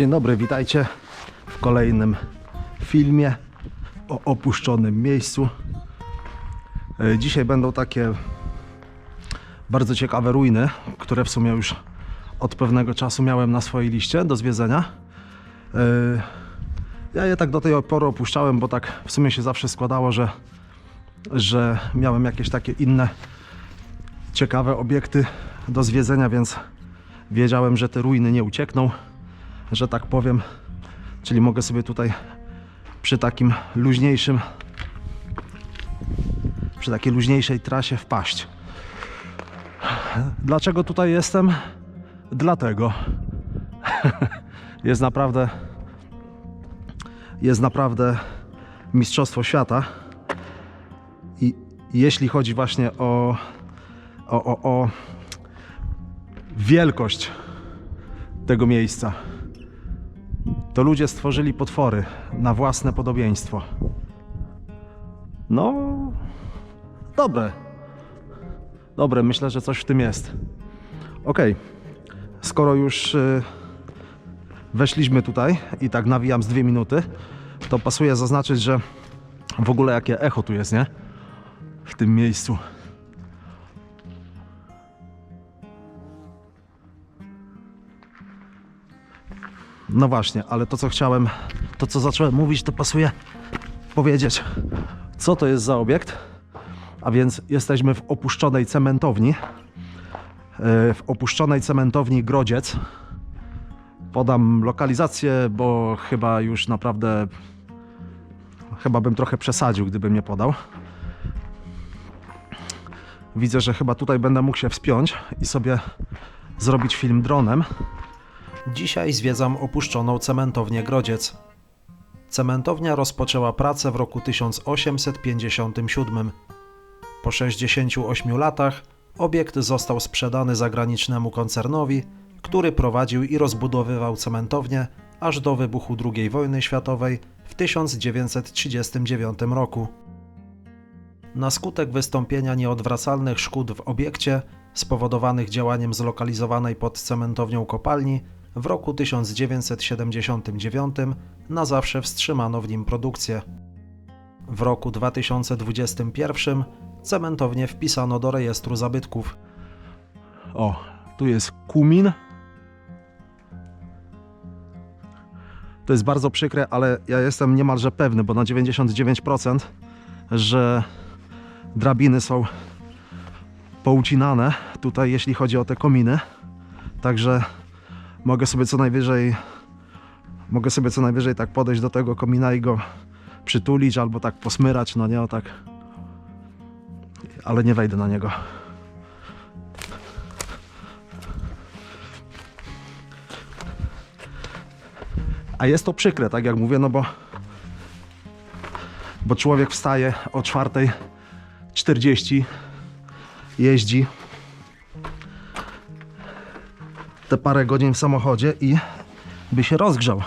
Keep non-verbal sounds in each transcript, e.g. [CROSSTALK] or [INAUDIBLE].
Dzień dobry, witajcie w kolejnym filmie o opuszczonym miejscu. E, Dzisiaj będą takie bardzo ciekawe ruiny, które w sumie już od pewnego czasu miałem na swojej liście do zwiedzenia. E, Ja je tak do tej pory opuszczałem, bo tak w sumie się zawsze składało, że, że miałem jakieś takie inne ciekawe obiekty do zwiedzenia, więc wiedziałem, że te ruiny nie uciekną, że tak powiem. Czyli mogę sobie tutaj przy takim luźniejszym, przy takiej luźniejszej trasie wpaść. Dlaczego tutaj jestem? Dlatego. [LAUGHS] jest naprawdę jest naprawdę mistrzostwo świata. I jeśli chodzi właśnie o, o, o, o wielkość tego miejsca, to ludzie stworzyli potwory na własne podobieństwo. No, dobre. Dobre, myślę, że coś w tym jest. Okej, skoro już y, weszliśmy tutaj i tak nawijam z dwie minuty, to pasuje zaznaczyć, że w ogóle jakie echo tu jest, nie? W tym miejscu. No właśnie, ale to co chciałem, to co zacząłem mówić, to pasuje powiedzieć, co to jest za obiekt. A więc jesteśmy w opuszczonej cementowni. Yy, W opuszczonej cementowni Grodziec. Podam lokalizację, bo chyba już naprawdę chyba bym trochę przesadził, gdybym nie podał. Widzę, że chyba tutaj będę mógł się wspiąć i sobie zrobić film dronem. Dzisiaj zwiedzam opuszczoną cementownię Grodziec. Cementownia rozpoczęła pracę w roku 1857. Po 68 latach obiekt został sprzedany zagranicznemu koncernowi, który prowadził i rozbudowywał cementownię aż do wybuchu II wojny światowej w 1939 roku. Na skutek wystąpienia nieodwracalnych szkód w obiekcie, spowodowanych działaniem zlokalizowanej pod cementownią kopalni, w roku 1979 na zawsze wstrzymano w nim produkcję. W roku 2021 cementownię wpisano do rejestru zabytków. O, tu jest kumin. To jest bardzo przykre, ale ja jestem niemalże pewny, bo na 99%, że drabiny są poucinane tutaj, jeśli chodzi o te kominy. Także mogę sobie co najwyżej mogę sobie co najwyżej tak podejść do tego komina i go przytulić albo tak posmyrać, no nie, o tak. Ale nie wejdę na niego. A jest to przykre, tak jak mówię, no bo bo człowiek wstaje o 4.40 jeździ te parę godzin w samochodzie i by się rozgrzał.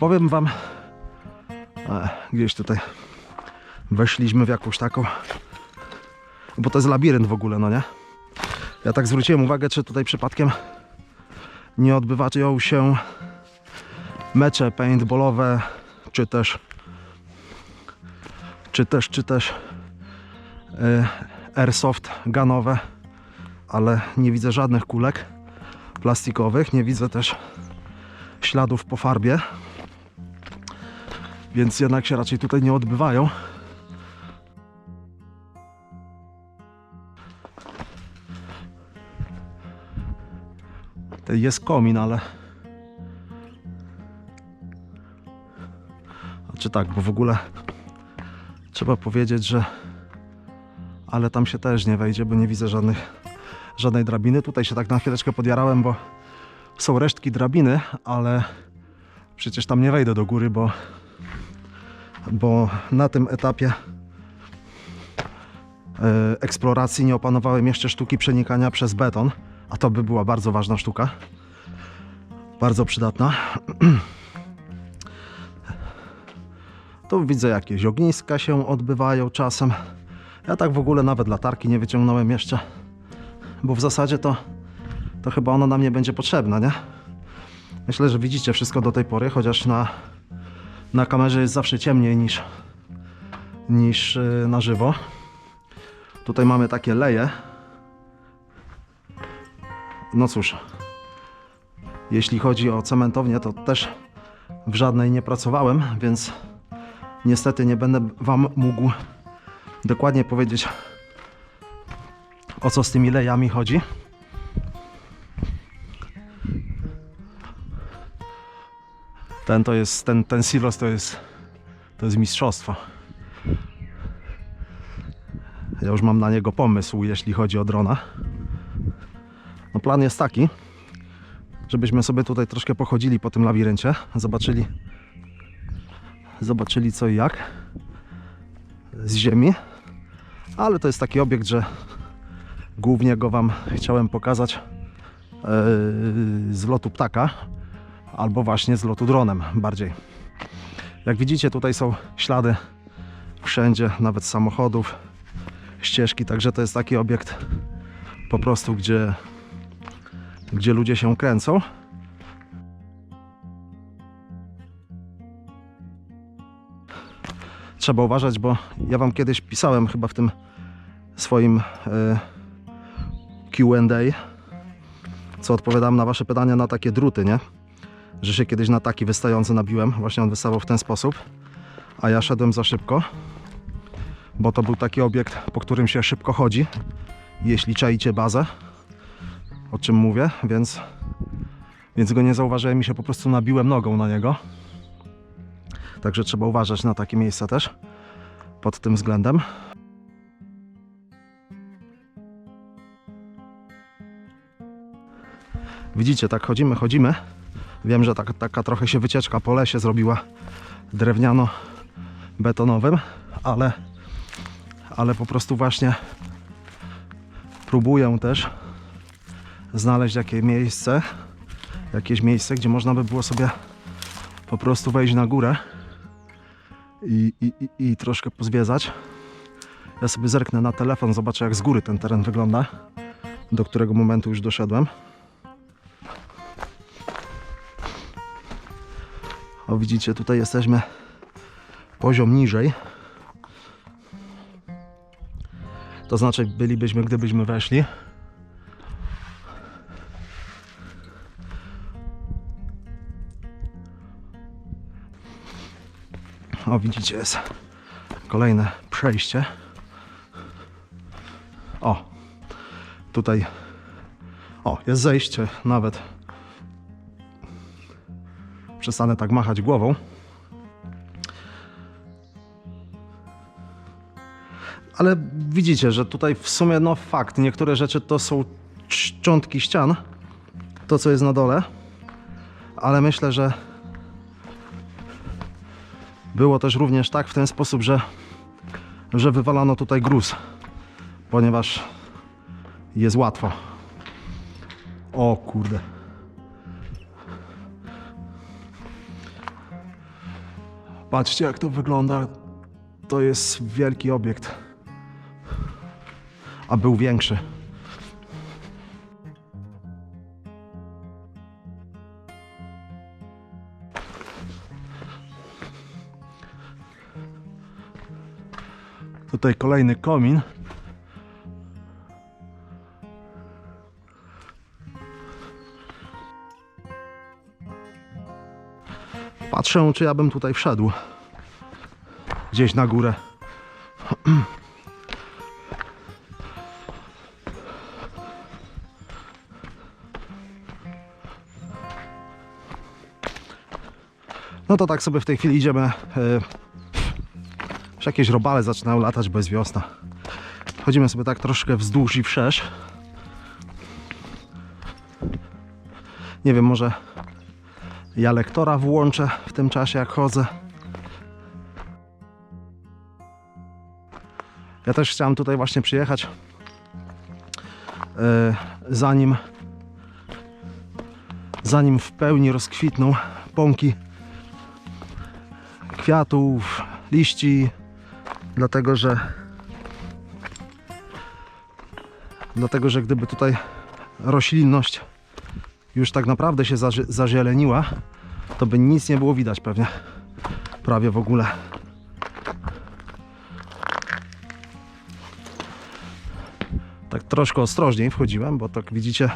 Powiem wam, e, gdzieś tutaj weszliśmy w jakąś taką, bo to jest labirynt w ogóle, no nie? Ja tak zwróciłem uwagę, czy tutaj przypadkiem nie odbywają się mecze paintballowe, czy też czy też, czy też e, airsoft gunowe, ale nie widzę żadnych kulek plastikowych, nie widzę też śladów po farbie, więc jednak się raczej tutaj nie odbywają. Jest komin, ale czy tak, bo w ogóle trzeba powiedzieć, że ale tam się też nie wejdzie, bo nie widzę żadnych, żadnej drabiny. Tutaj się tak na chwileczkę podjarałem, bo są resztki drabiny, ale przecież tam nie wejdę do góry, bo, bo na tym etapie e, eksploracji nie opanowałem jeszcze sztuki przenikania przez beton, a to by była bardzo ważna sztuka. Bardzo przydatna. [CLEARS THROAT] Tu widzę jakieś ogniska się odbywają czasem. Ja tak w ogóle nawet latarki nie wyciągnąłem jeszcze, bo w zasadzie to, to chyba ona nam nie będzie potrzebna, nie? Myślę, że widzicie wszystko do tej pory, chociaż na, na kamerze jest zawsze ciemniej niż, niż yy, na żywo. Tutaj mamy takie leje. No cóż, jeśli chodzi o cementownię, to też w żadnej nie pracowałem, więc niestety nie będę Wam mógł dokładnie powiedzieć, o co z tymi lejami chodzi. Ten to jest, ten, ten silos to jest, to jest mistrzostwo. Ja już mam na niego pomysł, jeśli chodzi o drona. No plan jest taki, żebyśmy sobie tutaj troszkę pochodzili po tym labiryncie, zobaczyli, zobaczyli co i jak z ziemi. Ale to jest taki obiekt, że głównie go Wam chciałem pokazać yy, z lotu ptaka albo właśnie z lotu dronem bardziej. Jak widzicie tutaj są ślady wszędzie, nawet samochodów, ścieżki, także to jest taki obiekt po prostu, gdzie, gdzie ludzie się kręcą. Trzeba uważać, bo ja Wam kiedyś pisałem chyba w tym swoim e, Q&A, co odpowiadam na Wasze pytania na takie druty, nie? Że się kiedyś na taki wystający nabiłem, właśnie on wystawał w ten sposób, a ja szedłem za szybko, bo to był taki obiekt, po którym się szybko chodzi, jeśli czaicie bazę, o czym mówię, więc, więc go nie zauważyłem i się po prostu nabiłem nogą na niego. Także trzeba uważać na takie miejsca też pod tym względem. Widzicie, tak chodzimy, chodzimy. Wiem, że tak, taka trochę się wycieczka po lesie zrobiła drewniano-betonowym, ale, ale po prostu właśnie próbuję też znaleźć jakieś miejsce, jakieś miejsce, gdzie można by było sobie po prostu wejść na górę i, i, i, troszkę pozwiedzać. Ja sobie zerknę na telefon, zobaczę jak z góry ten teren wygląda, do którego momentu już doszedłem. O widzicie, tutaj jesteśmy poziom niżej. To znaczy bylibyśmy, gdybyśmy weszli. O widzicie, jest kolejne przejście. O, tutaj, o, jest zejście nawet. Przestanę tak machać głową. Ale widzicie, że tutaj w sumie, no fakt, niektóre rzeczy to są szczątki ścian, to co jest na dole, ale myślę, że było też również tak w ten sposób, że, że wywalano tutaj gruz, ponieważ jest łatwo. O kurde. Patrzcie jak to wygląda. To jest wielki obiekt. A był większy. Tutaj kolejny komin. Patrzę, czy ja bym tutaj wszedł. Gdzieś na górę. No to tak sobie w tej chwili idziemy. Już jakieś robale zaczynają latać bez wiosna. Chodzimy sobie tak troszkę wzdłuż i wszerz. Nie wiem, może ja lektora włączę w tym czasie, jak chodzę. Ja też chciałem tutaj właśnie przyjechać, e, zanim, zanim w pełni rozkwitną pąki kwiatów, liści, dlatego że Dlatego, że gdyby tutaj roślinność już tak naprawdę się zazie- zazieleniła, to by nic nie było widać pewnie. Prawie w ogóle. Tak troszkę ostrożniej wchodziłem, bo tak widzicie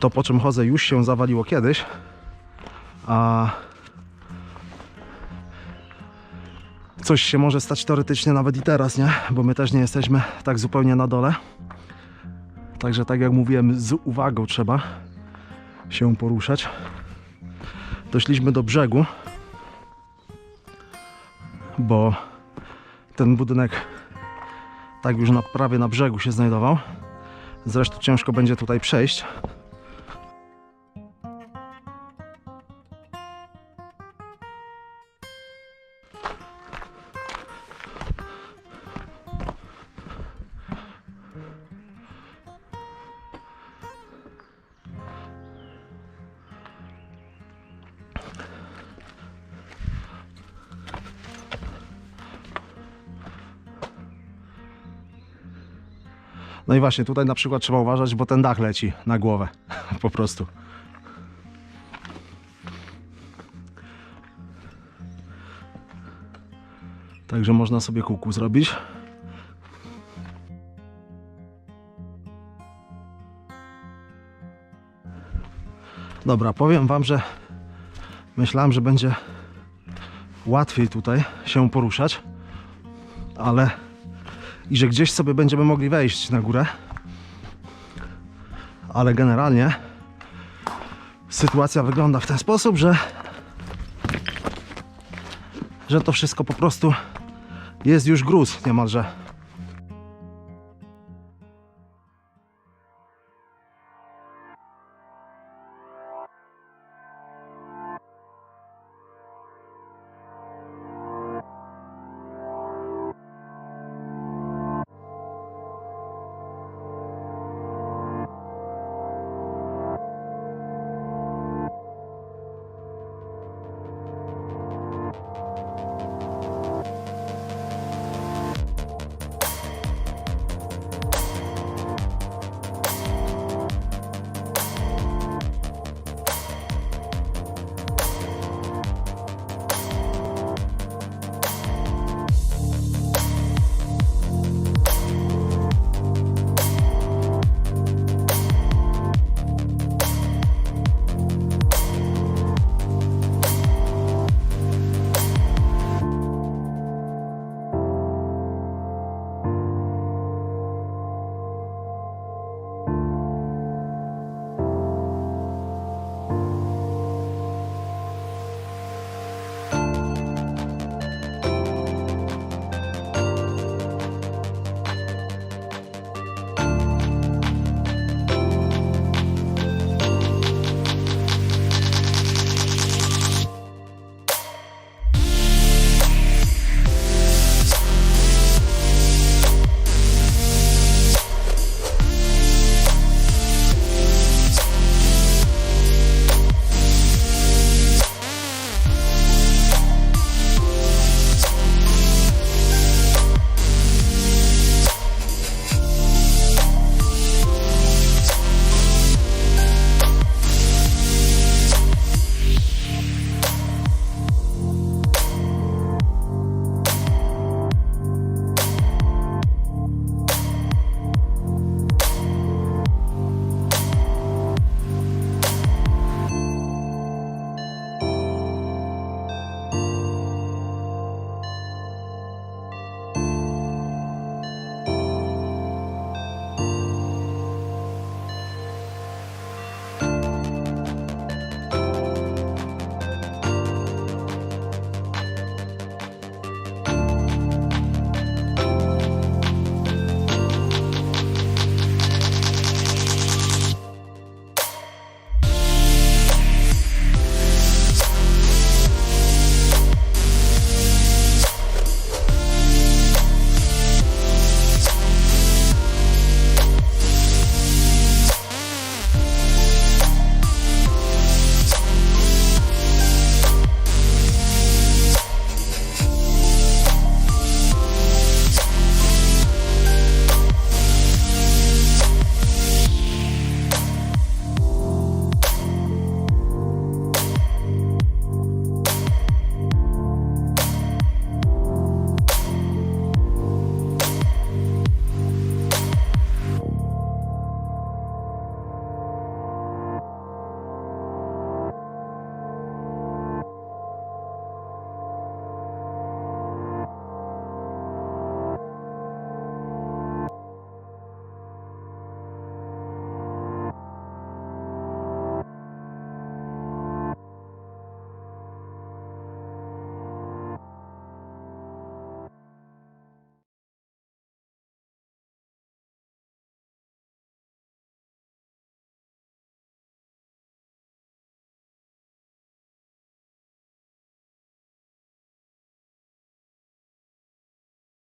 to po czym chodzę już się zawaliło kiedyś, a coś się może stać teoretycznie nawet i teraz, nie? Bo my też nie jesteśmy tak zupełnie na dole. Także tak jak mówiłem, z uwagą trzeba się poruszać. Doszliśmy do brzegu, bo ten budynek tak już na, prawie na brzegu się znajdował. Zresztą ciężko będzie tutaj przejść. No i właśnie tutaj na przykład trzeba uważać, bo ten dach leci na głowę. [LAUGHS] Po prostu. Także można sobie kółku zrobić. Dobra, powiem Wam, że myślałem, że będzie łatwiej tutaj się poruszać, ale i że gdzieś sobie będziemy mogli wejść na górę. Ale generalnie sytuacja wygląda w ten sposób, że że to wszystko po prostu jest już gruz niemalże.